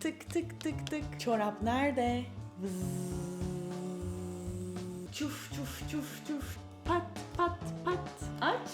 Tık tık tık tık. Çorap nerede? Vız. Çuf çuf çuf çuf. Pat pat pat. Aç.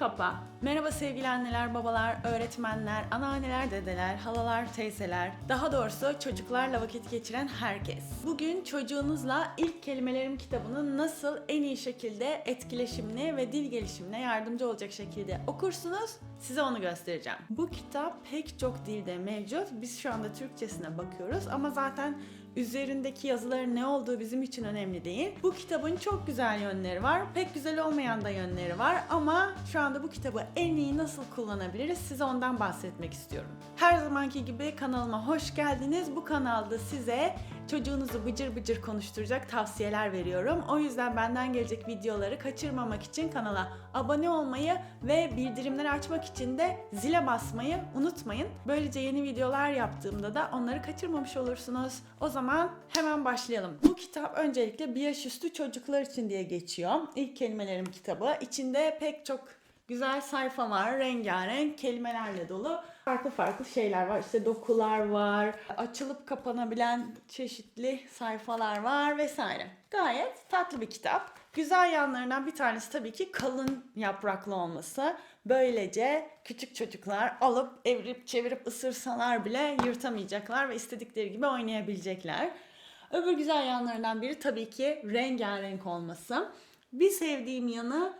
Kapa. Merhaba sevgili anneler, babalar, öğretmenler, anneanneler, dedeler, halalar, teyzeler. Daha doğrusu çocuklarla vakit geçiren herkes. Bugün çocuğunuzla ilk kelimelerim kitabını nasıl en iyi şekilde etkileşimli ve dil gelişimine yardımcı olacak şekilde okursunuz size onu göstereceğim. Bu kitap pek çok dilde mevcut. Biz şu anda Türkçesine bakıyoruz ama zaten üzerindeki yazıların ne olduğu bizim için önemli değil. Bu kitabın çok güzel yönleri var. Pek güzel olmayan da yönleri var ama şu anda bu kitabı en iyi nasıl kullanabiliriz size ondan bahsetmek istiyorum. Her zamanki gibi kanalıma hoş geldiniz. Bu kanalda size çocuğunuzu bıcır bıcır konuşturacak tavsiyeler veriyorum. O yüzden benden gelecek videoları kaçırmamak için kanala abone olmayı ve bildirimleri açmak için de zile basmayı unutmayın. Böylece yeni videolar yaptığımda da onları kaçırmamış olursunuz. O zaman hemen başlayalım. Bu kitap öncelikle bir yaş üstü çocuklar için diye geçiyor. İlk kelimelerim kitabı. İçinde pek çok güzel sayfa var. Rengarenk kelimelerle dolu. Farklı farklı şeyler var. İşte dokular var. Açılıp kapanabilen çeşitli sayfalar var vesaire. Gayet tatlı bir kitap. Güzel yanlarından bir tanesi tabii ki kalın yapraklı olması. Böylece küçük çocuklar alıp evirip çevirip ısırsalar bile yırtamayacaklar ve istedikleri gibi oynayabilecekler. Öbür güzel yanlarından biri tabii ki rengarenk olması. Bir sevdiğim yanı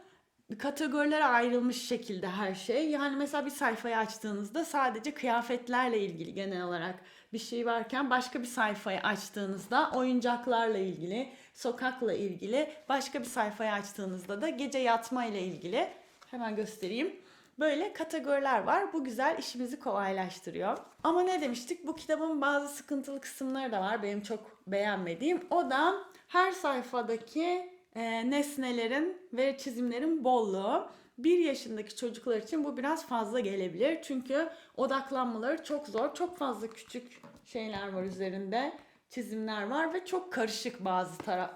kategorilere ayrılmış şekilde her şey. Yani mesela bir sayfayı açtığınızda sadece kıyafetlerle ilgili genel olarak bir şey varken başka bir sayfayı açtığınızda oyuncaklarla ilgili, sokakla ilgili, başka bir sayfayı açtığınızda da gece yatma ile ilgili hemen göstereyim. Böyle kategoriler var. Bu güzel işimizi kolaylaştırıyor. Ama ne demiştik? Bu kitabın bazı sıkıntılı kısımları da var. Benim çok beğenmediğim. O da her sayfadaki e, nesnelerin ve çizimlerin bolluğu. Bir yaşındaki çocuklar için bu biraz fazla gelebilir. Çünkü odaklanmaları çok zor. Çok fazla küçük şeyler var üzerinde. Çizimler var ve çok karışık bazı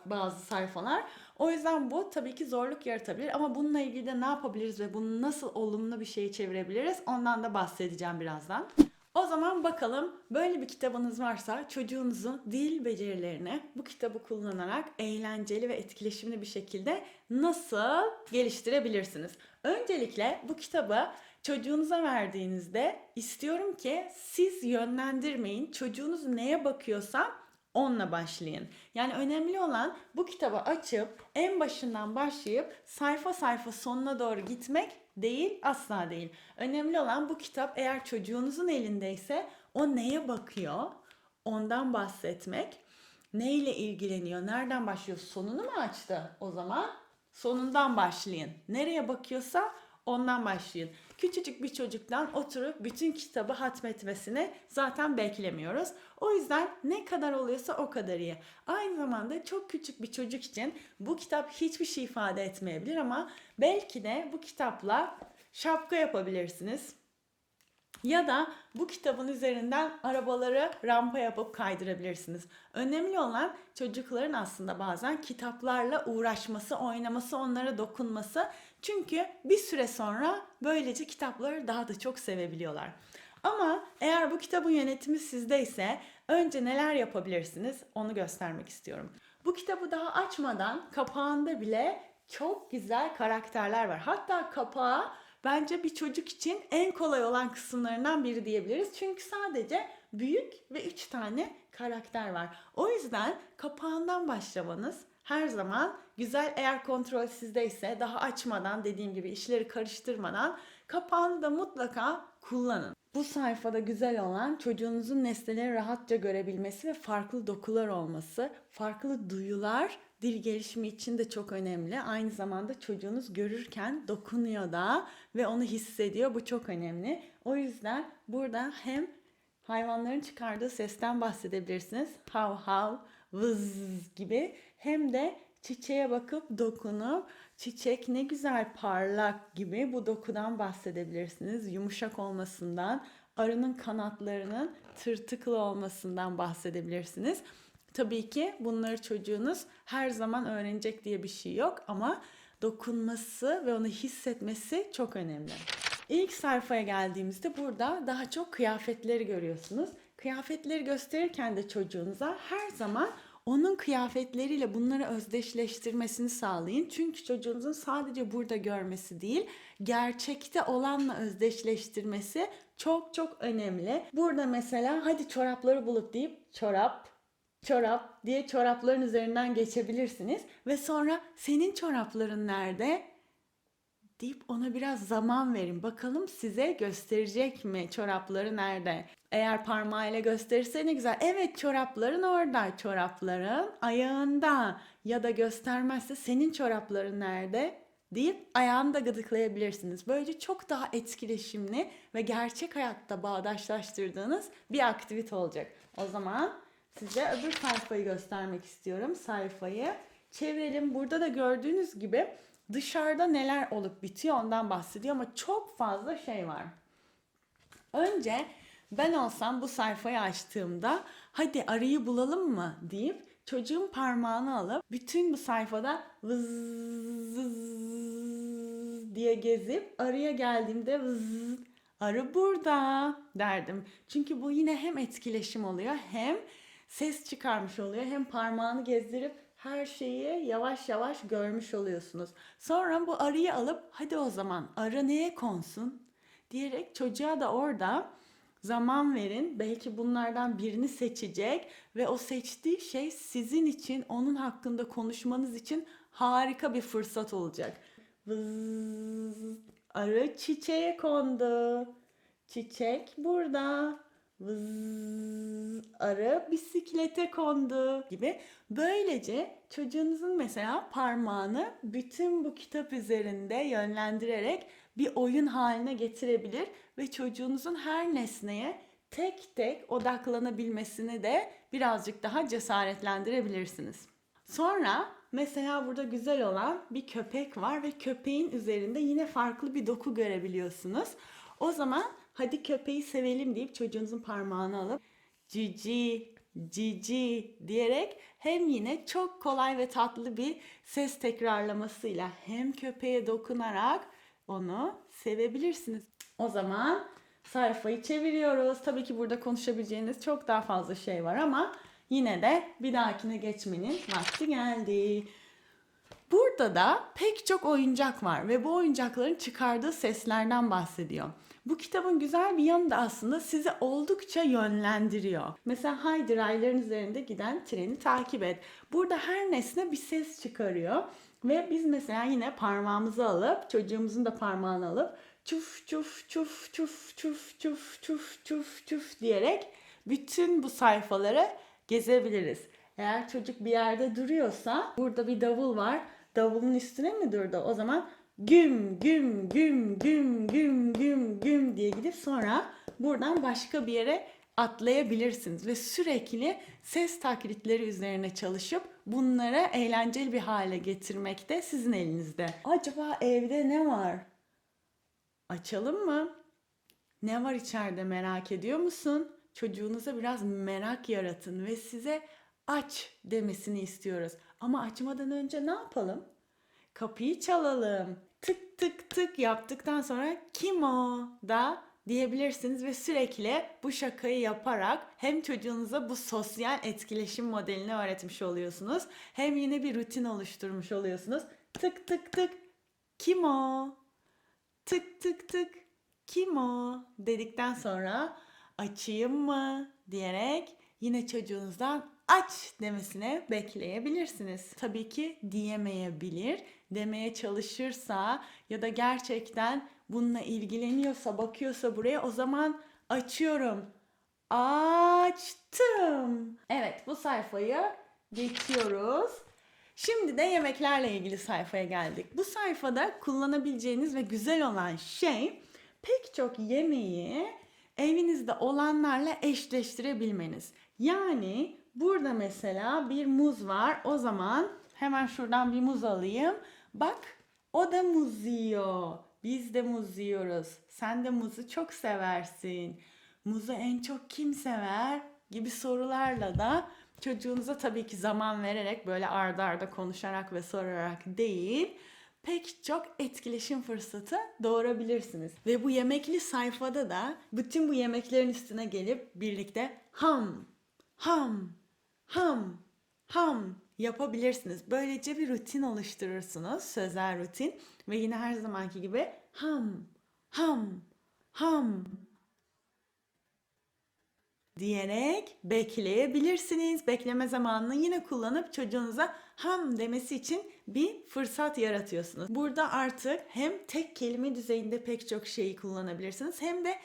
bazı sayfalar. O yüzden bu tabii ki zorluk yaratabilir ama bununla ilgili de ne yapabiliriz ve bunu nasıl olumlu bir şeye çevirebiliriz ondan da bahsedeceğim birazdan. O zaman bakalım böyle bir kitabınız varsa çocuğunuzun dil becerilerini bu kitabı kullanarak eğlenceli ve etkileşimli bir şekilde nasıl geliştirebilirsiniz? Öncelikle bu kitabı çocuğunuza verdiğinizde istiyorum ki siz yönlendirmeyin. Çocuğunuz neye bakıyorsa onunla başlayın. Yani önemli olan bu kitabı açıp en başından başlayıp sayfa sayfa sonuna doğru gitmek değil asla değil. Önemli olan bu kitap eğer çocuğunuzun elindeyse o neye bakıyor ondan bahsetmek. Neyle ilgileniyor? Nereden başlıyor? Sonunu mu açtı o zaman? Sonundan başlayın. Nereye bakıyorsa ondan başlayın. Küçücük bir çocuktan oturup bütün kitabı hatmetmesini zaten beklemiyoruz. O yüzden ne kadar oluyorsa o kadar iyi. Aynı zamanda çok küçük bir çocuk için bu kitap hiçbir şey ifade etmeyebilir ama belki de bu kitapla şapka yapabilirsiniz. Ya da bu kitabın üzerinden arabaları rampa yapıp kaydırabilirsiniz. Önemli olan çocukların aslında bazen kitaplarla uğraşması, oynaması, onlara dokunması. Çünkü bir süre sonra böylece kitapları daha da çok sevebiliyorlar. Ama eğer bu kitabın yönetimi sizdeyse önce neler yapabilirsiniz onu göstermek istiyorum. Bu kitabı daha açmadan kapağında bile çok güzel karakterler var. Hatta kapağı bence bir çocuk için en kolay olan kısımlarından biri diyebiliriz. Çünkü sadece büyük ve 3 tane karakter var. O yüzden kapağından başlamanız her zaman güzel eğer kontrol sizdeyse daha açmadan dediğim gibi işleri karıştırmadan kapağını da mutlaka kullanın. Bu sayfada güzel olan çocuğunuzun nesneleri rahatça görebilmesi ve farklı dokular olması, farklı duyular dil gelişimi için de çok önemli. Aynı zamanda çocuğunuz görürken dokunuyor da ve onu hissediyor. Bu çok önemli. O yüzden burada hem hayvanların çıkardığı sesten bahsedebilirsiniz. Hav hav, vız gibi. Hem de çiçeğe bakıp dokunup çiçek ne güzel parlak gibi bu dokudan bahsedebilirsiniz. Yumuşak olmasından, arının kanatlarının tırtıklı olmasından bahsedebilirsiniz. Tabii ki bunları çocuğunuz her zaman öğrenecek diye bir şey yok ama dokunması ve onu hissetmesi çok önemli. İlk sayfaya geldiğimizde burada daha çok kıyafetleri görüyorsunuz. kıyafetleri gösterirken de çocuğunuza her zaman onun kıyafetleriyle bunları özdeşleştirmesini sağlayın. Çünkü çocuğunuzun sadece burada görmesi değil, gerçekte olanla özdeşleştirmesi çok çok önemli. Burada mesela hadi çorapları bulup deyip çorap, çorap diye çorapların üzerinden geçebilirsiniz. Ve sonra senin çorapların nerede? deyip ona biraz zaman verin. Bakalım size gösterecek mi çorapları nerede? Eğer parmağıyla gösterirse ne güzel. Evet çorapların orada. Çorapların ayağında. Ya da göstermezse senin çorapların nerede? deyip ayağını da gıdıklayabilirsiniz. Böylece çok daha etkileşimli ve gerçek hayatta bağdaşlaştırdığınız bir aktivite olacak. O zaman size öbür sayfayı göstermek istiyorum. Sayfayı çevirelim. Burada da gördüğünüz gibi dışarıda neler olup bitiyor ondan bahsediyor ama çok fazla şey var. Önce ben olsam bu sayfayı açtığımda hadi arıyı bulalım mı deyip çocuğun parmağını alıp bütün bu sayfada vız diye gezip arıya geldiğimde vız arı burada derdim. Çünkü bu yine hem etkileşim oluyor hem ses çıkarmış oluyor hem parmağını gezdirip her şeyi yavaş yavaş görmüş oluyorsunuz. Sonra bu arıyı alıp hadi o zaman arı neye konsun diyerek çocuğa da orada zaman verin. Belki bunlardan birini seçecek ve o seçtiği şey sizin için onun hakkında konuşmanız için harika bir fırsat olacak. Vız, arı çiçeğe kondu. Çiçek burada. Vız, arı bisiklete kondu gibi. Böylece çocuğunuzun mesela parmağını bütün bu kitap üzerinde yönlendirerek bir oyun haline getirebilir ve çocuğunuzun her nesneye tek tek odaklanabilmesini de birazcık daha cesaretlendirebilirsiniz. Sonra mesela burada güzel olan bir köpek var ve köpeğin üzerinde yine farklı bir doku görebiliyorsunuz. O zaman hadi köpeği sevelim deyip çocuğunuzun parmağını alıp cici cici diyerek hem yine çok kolay ve tatlı bir ses tekrarlamasıyla hem köpeğe dokunarak onu sevebilirsiniz. O zaman sayfayı çeviriyoruz. Tabii ki burada konuşabileceğiniz çok daha fazla şey var ama yine de bir dahakine geçmenin vakti geldi. Burada da pek çok oyuncak var ve bu oyuncakların çıkardığı seslerden bahsediyor. Bu kitabın güzel bir yanı da aslında sizi oldukça yönlendiriyor. Mesela haydi rayların üzerinde giden treni takip et. Burada her nesne bir ses çıkarıyor. Ve biz mesela yine parmağımızı alıp çocuğumuzun da parmağını alıp çuf çuf çuf çuf çuf çuf çuf çuf çuf diyerek bütün bu sayfaları gezebiliriz. Eğer çocuk bir yerde duruyorsa burada bir davul var. Davulun üstüne mi durdu? O zaman güm güm güm güm diye gidip sonra buradan başka bir yere atlayabilirsiniz ve sürekli ses taklitleri üzerine çalışıp bunları eğlenceli bir hale getirmek de sizin elinizde. Acaba evde ne var? Açalım mı? Ne var içeride merak ediyor musun? Çocuğunuza biraz merak yaratın ve size aç demesini istiyoruz. Ama açmadan önce ne yapalım? Kapıyı çalalım. Tık tık tık yaptıktan sonra kim o da diyebilirsiniz ve sürekli bu şakayı yaparak hem çocuğunuza bu sosyal etkileşim modelini öğretmiş oluyorsunuz hem yine bir rutin oluşturmuş oluyorsunuz. Tık tık tık kim o? Tık tık tık kim o? dedikten sonra açayım mı diyerek yine çocuğunuzdan aç demesine bekleyebilirsiniz. Tabii ki diyemeyebilir. Demeye çalışırsa ya da gerçekten bununla ilgileniyorsa, bakıyorsa buraya o zaman açıyorum. Açtım. Evet bu sayfayı geçiyoruz. Şimdi de yemeklerle ilgili sayfaya geldik. Bu sayfada kullanabileceğiniz ve güzel olan şey pek çok yemeği evinizde olanlarla eşleştirebilmeniz. Yani burada mesela bir muz var. O zaman hemen şuradan bir muz alayım. Bak o da muz yiyor. Biz de muz yiyoruz. Sen de muzu çok seversin. Muzu en çok kim sever? gibi sorularla da çocuğunuza tabii ki zaman vererek böyle ardarda arda konuşarak ve sorarak değil pek çok etkileşim fırsatı doğurabilirsiniz. Ve bu yemekli sayfada da bütün bu yemeklerin üstüne gelip birlikte ham, ham, ham, ham yapabilirsiniz. Böylece bir rutin oluşturursunuz, sözel rutin ve yine her zamanki gibi ham, ham, ham diyerek bekleyebilirsiniz. Bekleme zamanını yine kullanıp çocuğunuza ham demesi için bir fırsat yaratıyorsunuz. Burada artık hem tek kelime düzeyinde pek çok şeyi kullanabilirsiniz hem de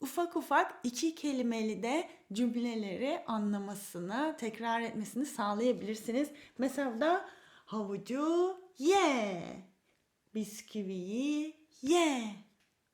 ufak ufak iki kelimeli de cümleleri anlamasını, tekrar etmesini sağlayabilirsiniz. Mesela da havucu ye, bisküviyi ye,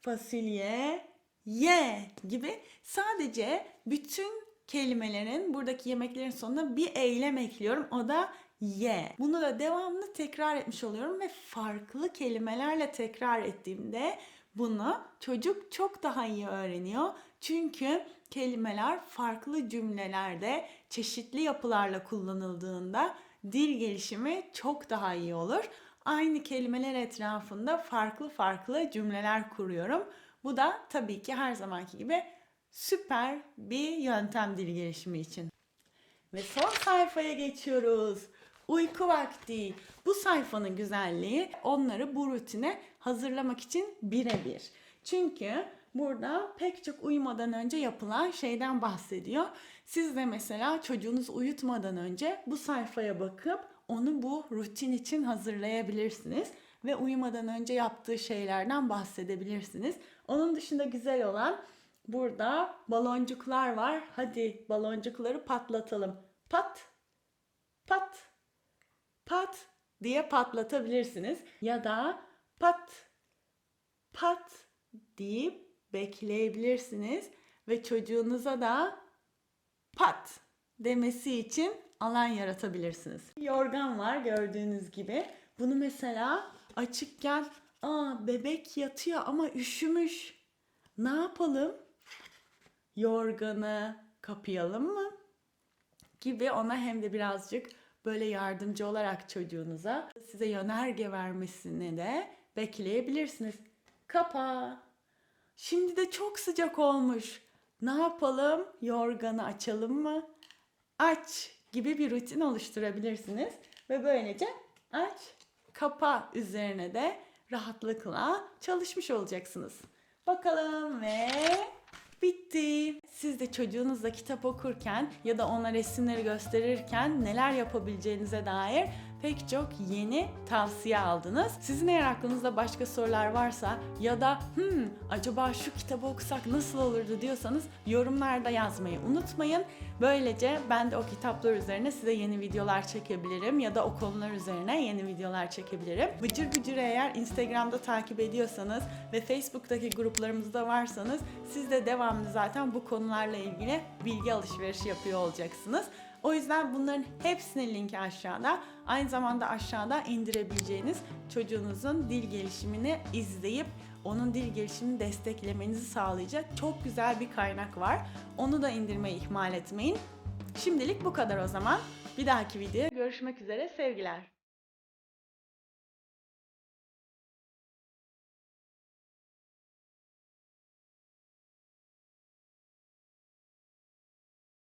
fasulye ye gibi sadece bütün kelimelerin buradaki yemeklerin sonuna bir eylem ekliyorum. O da ye. Bunu da devamlı tekrar etmiş oluyorum ve farklı kelimelerle tekrar ettiğimde bunu çocuk çok daha iyi öğreniyor. Çünkü kelimeler farklı cümlelerde çeşitli yapılarla kullanıldığında dil gelişimi çok daha iyi olur. Aynı kelimeler etrafında farklı farklı cümleler kuruyorum. Bu da tabii ki her zamanki gibi süper bir yöntem dil gelişimi için. Ve son sayfaya geçiyoruz. Uyku vakti. Bu sayfanın güzelliği onları bu rutine hazırlamak için birebir. Çünkü burada pek çok uyumadan önce yapılan şeyden bahsediyor. Siz de mesela çocuğunuz uyutmadan önce bu sayfaya bakıp onu bu rutin için hazırlayabilirsiniz ve uyumadan önce yaptığı şeylerden bahsedebilirsiniz. Onun dışında güzel olan burada baloncuklar var. Hadi baloncukları patlatalım. Pat, pat, pat diye patlatabilirsiniz. Ya da pat, pat deyip bekleyebilirsiniz. Ve çocuğunuza da pat demesi için alan yaratabilirsiniz. Yorgan var gördüğünüz gibi. Bunu mesela açıkken aa bebek yatıyor ama üşümüş. Ne yapalım? Yorganı kapayalım mı? Gibi ona hem de birazcık böyle yardımcı olarak çocuğunuza size yönerge vermesini de bekleyebilirsiniz. Kapa. Şimdi de çok sıcak olmuş. Ne yapalım? Yorganı açalım mı? Aç gibi bir rutin oluşturabilirsiniz ve böylece aç kapa üzerine de rahatlıkla çalışmış olacaksınız. Bakalım ve bitti. Siz de çocuğunuzla kitap okurken ya da ona resimleri gösterirken neler yapabileceğinize dair pek çok yeni tavsiye aldınız. Sizin eğer aklınızda başka sorular varsa ya da hmm acaba şu kitabı okusak nasıl olurdu diyorsanız yorumlarda yazmayı unutmayın. Böylece ben de o kitaplar üzerine size yeni videolar çekebilirim ya da o konular üzerine yeni videolar çekebilirim. Bıcır Bıcır eğer Instagram'da takip ediyorsanız ve Facebook'taki gruplarımızda varsanız siz de devamlı zaten bu konularla ilgili bilgi alışverişi yapıyor olacaksınız. O yüzden bunların hepsinin linki aşağıda. Aynı zamanda aşağıda indirebileceğiniz çocuğunuzun dil gelişimini izleyip onun dil gelişimini desteklemenizi sağlayacak çok güzel bir kaynak var. Onu da indirmeyi ihmal etmeyin. Şimdilik bu kadar o zaman. Bir dahaki videoya görüşmek üzere sevgiler.